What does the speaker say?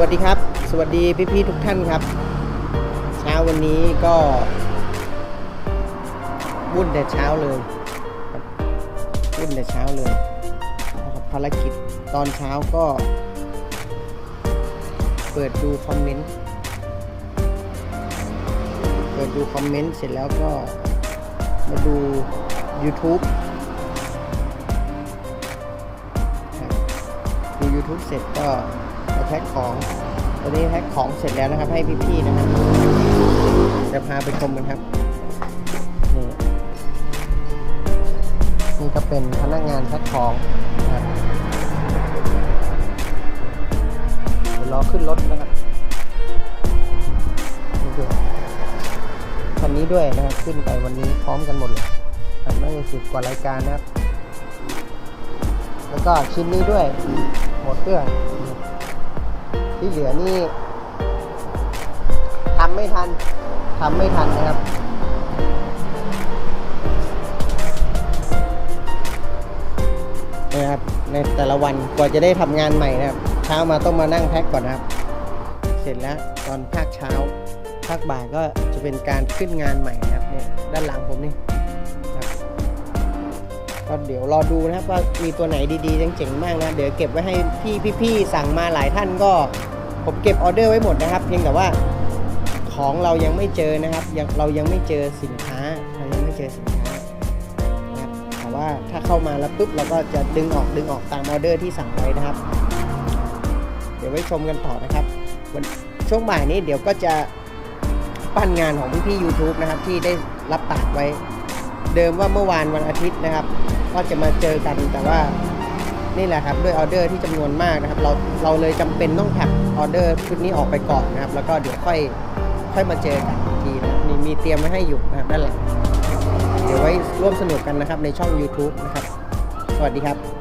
วัสดีครับ สวัสดีพี่ๆทุกท่านครับ เช้าวันนี้ก็วุ่นแต่เช้าเลยวุ่นแต่เช้าเลยนะครับภารกิจตอนเช้าก็ เปิดดูคอมเมนต์เปิดดูคอมเมนต์เสร็จแล้วก็มาดู YouTube ครับดู YouTube เสร็จก็ แพ็คของตอนนี้แพ็คของเสร็จแล้วนะครับ ให้พี่ๆนะครับจะพาไปชมกันครับนี่นี่ก็เป็นพนักงานแพ็คของนะครับเดี๋ยวรอขึ้นรถนะครับนี่ด้วยคันนี้ด้วยนะครับขึ้นไปวันนี้พร้อมกันหมดเลยน่าจะสิบกว่ารายการนะครับ แล้วก็ชิ้นนี้ด้วยหมดเครื่อง ที่เหลือนี่ทำไม่ทันทำไม่ทันนะครับ นะครับ ในแต่ละวันกว่าจะได้ทำงานใหม่นะครับ เช้ามาต้องมานั่งแพ็คก่อนนะครับ เสร็จแล้วตอนภาคเช้าภาคบ่ายก็จะเป็นการขึ้นงานใหม่นะครับเนี่ยด้านหลัง เดี๋ยวรอดูนะครับว่ามีตัวไหนดีๆเจ๋งๆบ้างนะเดี๋ยวเก็บไว้ให้พี่พี่ๆสั่งมาหลายท่านก็ ผมเก็บออเดอร์ไว้หมดนะครับ เพียงแต่ว่าของเรายังไม่เจอนะครับยังเรายังไม่เจอสินค้าเรายังไม่เจอสินค้านะครับแต่ว่าถ้าเข้ามาแล้วปุ๊บเราก็จะดึงออกดึงออกตามออเดอร์ที่สั่งไว้นะครับ เดี๋ยวไว้ชมกันต่อนะครับวันช่วงบ่ายนี้เดี๋ยวก็จะปั้นงานของพี่ๆ YouTube นะครับที่ได้รับปากไว้ เดิมว่าเมื่อวานวันอาทิตย์นะครับ ก็จะมาเจอกันแต่ว่านี่แหละครับด้วยออเดอร์ที่จำนวนมากนะครับ เราเราเลยจำเป็นต้องผักออเดอร์ชุดนี้ออกไปก่อนนะครับ แล้วก็เดี๋ยวค่อยค่อยมาเจอกันอีกทีนะมีมีเตรียมไว้ให้อยู่นะครับด้านหลังเดี๋ยวไว้ร่วมสนุกกันนะครับในช่อง YouTube นะครับ สวัสดีครับ